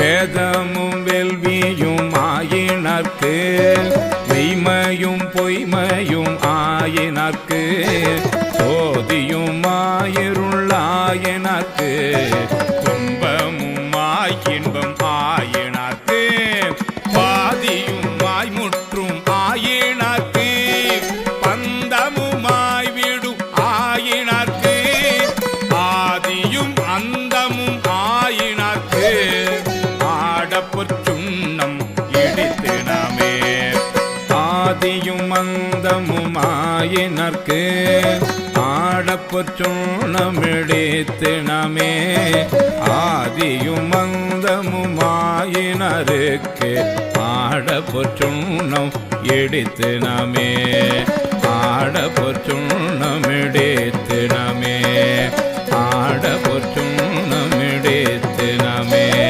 வேதமும் வெல்வியும் ஆயினர்க்கு மெய்மையும் பொய்மையும் ஆயினர்க்கு சோதியும் ஆயிருள்ளாயினர்க்கு துன்பமும் ஆயின்பம் புற்றுண்ணம் இடித்து நாமே. ஆதியும் அந்தமுமாயினர்க்கு ஆயினர்க்கு ஆடப்புற்றுண்ணம் இடித்தினமே ஆதியும் அந்தமுமாயினருக்கு ஆயினருக்கு இடித்து நாமே. ஆடப்புற்றுண்ணம்